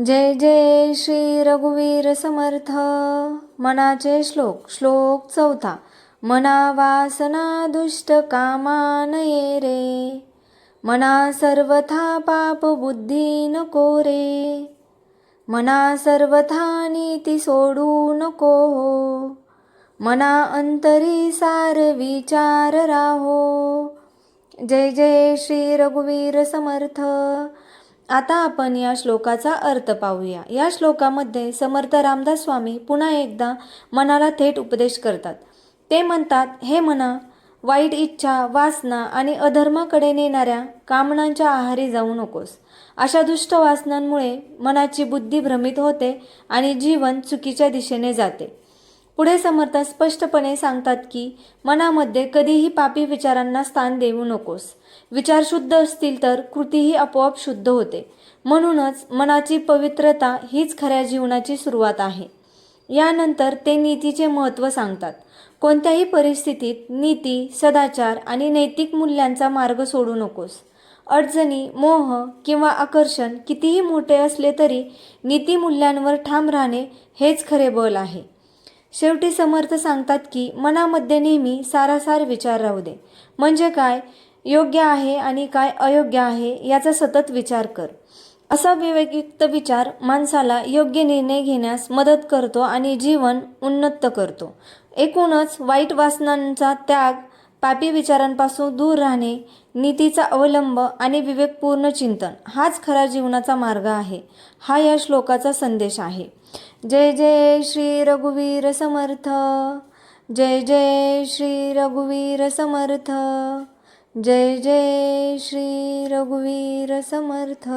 जय जय श्री रघुवीर समर्थ. मनाचे श्लोक श्लोक चौथा. मना वासना दुष्ट कामा नये रे. मना सर्वथा पाप बुद्धी नको रे. मना सर्वथा नीती सोडू नको हो. मना अंतरी सार विचार राहो. जय जय श्री रघुवीर समर्थ. आता आपण या श्लोकाचा अर्थ पाहूया. या श्लोकामध्ये समर्थ रामदास स्वामी पुन्हा एकदा मनाला थेट उपदेश करतात. ते म्हणतात हे मना वाईट इच्छा वासना आणि अधर्माकडे नेणाऱ्या कामनांच्या आहारी जाऊ नकोस. अशा दुष्ट वासनांमुळे मनाची बुद्धी भ्रमित होते आणि जीवन चुकीच्या दिशेने जाते. पुढे समर्थ स्पष्टपणे सांगतात की मनामध्ये कधीही पापी विचारांना स्थान देऊ नकोस. विचार शुद्ध असतील तर कृतीही आपोआप शुद्ध होते. म्हणूनच मनाची पवित्रता हीच खऱ्या जीवनाची सुरुवात आहे. यानंतर ते नीतीचे महत्त्व सांगतात. कोणत्याही परिस्थितीत नीती सदाचार आणि नैतिक मूल्यांचा मार्ग सोडू नकोस. अडचणी मोह किंवा आकर्षण कितीही मोठे असले तरी नीतिमूल्यांवर ठाम राहणे हेच खरे बल आहे. शेवटी समर्थ सांगतात की मनामध्ये नेहमी सारासार विचार राहू दे. म्हणजे काय? योग्य आहे आणि काय अयोग्य आहे याचा सतत विचार कर. असा विवेकयुक्त विचार माणसाला योग्य निर्णय घेण्यास मदत करतो आणि जीवन उन्नत करतो. एकूणच वाईट वासनांचा त्याग पापी विचारांपासून दूर राहणे नीतीचा अवलंब आणि विवेकपूर्ण चिंतन हाच खरा जीवनाचा मार्ग आहे. हा या श्लोकाचा संदेश आहे. जय जय श्री रघुवीर समर्थ जय जय श्री रघुवीर समर्थ जय जय श्री रघुवीर समर्थ.